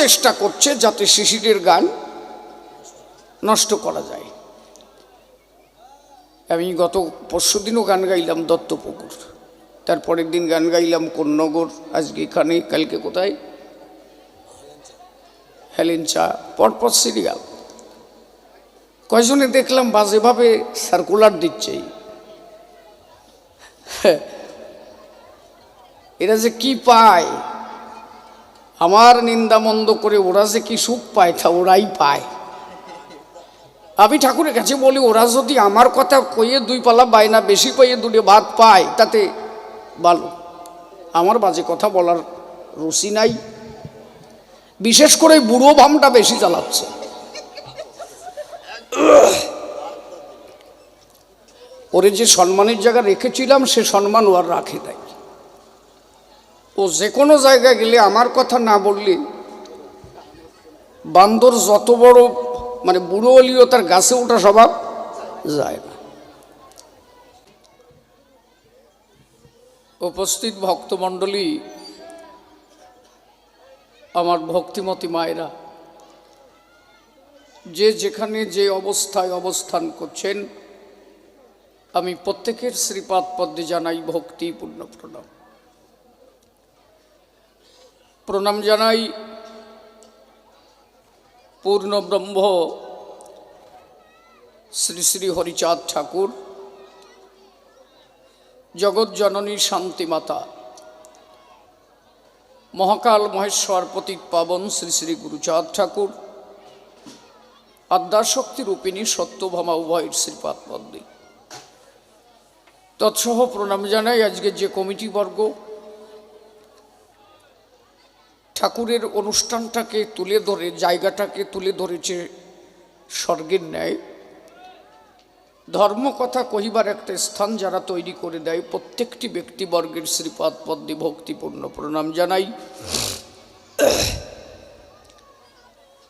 চেষ্টা করছে যাতে শিশিরের গান নষ্ট করা যায়। আমি গত পরশু দিনও গান গাইলাম দত্তপুকুর। তারপরের দিন গান গাইলাম কোন্নগর। আজকে এখানে, কালকে কোথায়? হেলেঞ্চা, পরপর সিরিয়াল। কয়জনে দেখলাম বাজেভাবে সার্কুলার দিচ্ছে। এরা যে কি পায়? আমার নিন্দা মন্দ করে ওরা যে কি সুখ পায়, তা ওরাই পায়। আমি ঠাকুরের কাছে বলি, ওরা যদি আমার কথা কইয়ে দুই পালা বায়না বেশি কইয়ে দুটো ভাত পায়, তাতে ভালো। আমার বাজে কথা বলার রুচি নাই। বিশেষ করে বুড়ো ভামটা বেশি চালাচ্ছে। ওরে যে সম্মানের জায়গা রেখেছিলাম, সে সম্মান ও আর রাখে নাই। ও যে কোনো জায়গায় গেলে আমার কথা না বললে বান্দর যত বড় মানে বুড়ো হলেও তার গাছে ওঠা স্বভাব যায় না। উপস্থিত ভক্তমণ্ডলী আমার ভক্তিমতী মায়েরা, যে যেখানে যে অবস্থায় অবস্থান করছেন, আমি প্রত্যেকের শ্রীপাদ পদ্মে জানাই ভক্তিপূর্ণ প্রণাম। প্রণাম জানাই। পূর্ণ ব্রহ্ম শ্রী শ্রী হরিচাঁদ ঠাকুর, জগৎ জননী শান্তিমাতা মহাকাল মহেশ্বর পতিত পাবন শ্রী শ্রী গুরুচাঁদ ঠাকুর আদ্যাশক্তি রূপিণী সত্যভামা উভয়ের শ্রীপাদ পদ্মে তৎসহ প্রণাম জানাই আজকে যে কমিটি বর্গ ঠাকুরের অনুষ্ঠানটাকে তুলে ধরে, জায়গাটাকে তুলে ধরেছে স্বর্গের ন্যায়। ধর্ম কথা কহিবার একটা স্থান যারা তৈরি করে দেয়, প্রত্যেকটি ব্যক্তিবর্গের শ্রীপাদ, পদ্মে ভক্তিপূর্ণ প্রণাম জানাই।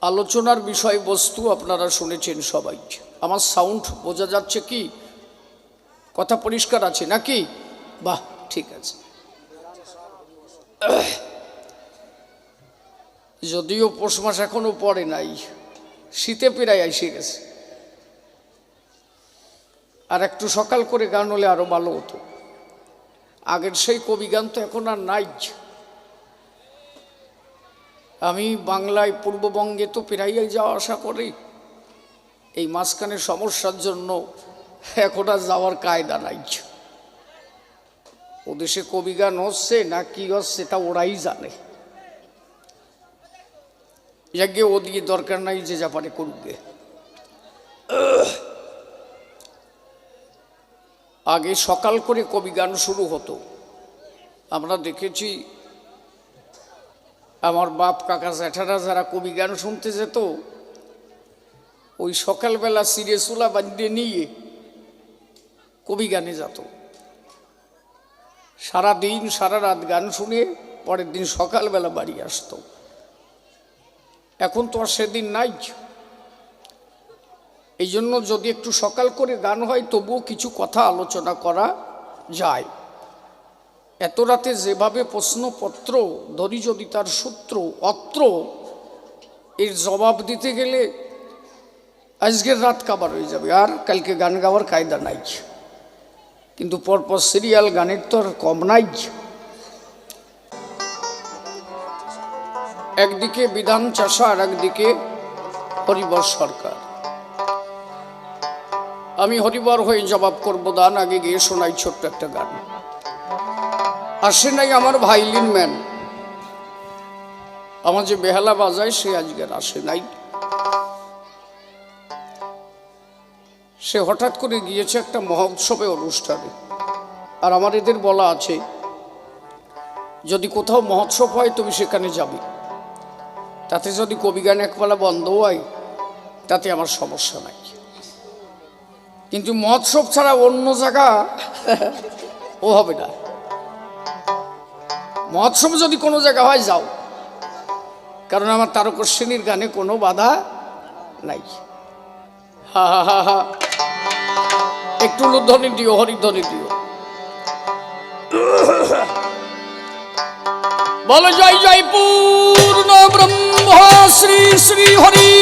আলোচনার বিষয়বস্তু আপনারা শুনেছেন সবাই। আমার সাউন্ড বোঝা যাচ্ছে কি? কথা পরিষ্কার আছে নাকি? বাহ, ঠিক আছে। যদিও পৌষ মাস এখনও পড়ে নাই, শীতে পেরাই আইসে গেছে। আর একটু সকাল করে গান হলে আরও ভালো হতো। আগের সেই কবি গান তো এখন আর নাই। আমি বাংলায় পূর্ববঙ্গে তো পেরাইয়াই যাওয়া আশা করি। এই মাঝখানে সমস্যার জন্য এখন আর যাওয়ার কায়দা নাই। ও দেশে কবি গান হচ্ছে না কি হচ্ছে তা ওরাই জানে। যাকে ওদিকে দরকার নাই যে যা পারে আগে সকাল করে কবি গান শুরু হতো আমরা দেখেছি আমার বাপ কাকা জ্যাঠারা যারা কবি গান শুনতে যেত ওই সকালবেলা সিরে চুলা বাঁধিয়ে নিয়ে কবি গানে যেত সারা দিন সারা রাত গান শুনে পরের দিন সকালবেলা বাড়ি আসতো এখন তো আর সেদিন নাই। এই জন্য যদি একটু সকাল করে গান হয়, তবুও কিছু কথা আলোচনা করা যায়। এত রাতে যেভাবে প্রশ্নপত্র ধরি যদি তার সূত্র, অত্র, এর জবাব দিতে গেলে আজকের রাত কাবার হয়ে যাবে। আর কালকে গান গাওয়ার কায়দা নাই। কিন্তু পরপর সিরিয়াল গানের তো আর কম নাই। একদিকে বিধান চাষা আর একদিকে হরিবর সরকার। আমি হরিবর হয়ে জবাব করব, দান আগে গিয়ে শোনাই ছোট্ট একটা গান। আসে নাই আমার ভাইলিন ম্যান আমার যে বেহালা বাজায়, সে আজকের আসে নাই। সে হঠাৎ করে গিয়েছে একটা মহোৎসবে, অনুষ্ঠানে। আর আমার এদের বলা আছে, যদি কোথাও মহোৎসব হয়, তুমি সেখানে যাবে। তাতে যদি কবি গান একবেলা বন্ধ হয়, তাতে আমার সমস্যা নাই। কিন্তু মহোৎসব ছাড়া অন্য জায়গা ও হবে না। মহোৎসব যদি কোনো জায়গা হয়, যাও। কারণ আমার তারকশ্রেণীর গানে কোনো বাধা নাই। হা হা হা হা। একটু ধ্বনি দিও, হরিধ্বনি দিও। বল জয় জয় পূর্ণ ব্রহ্ম। নম শ্রী শ্রী হরি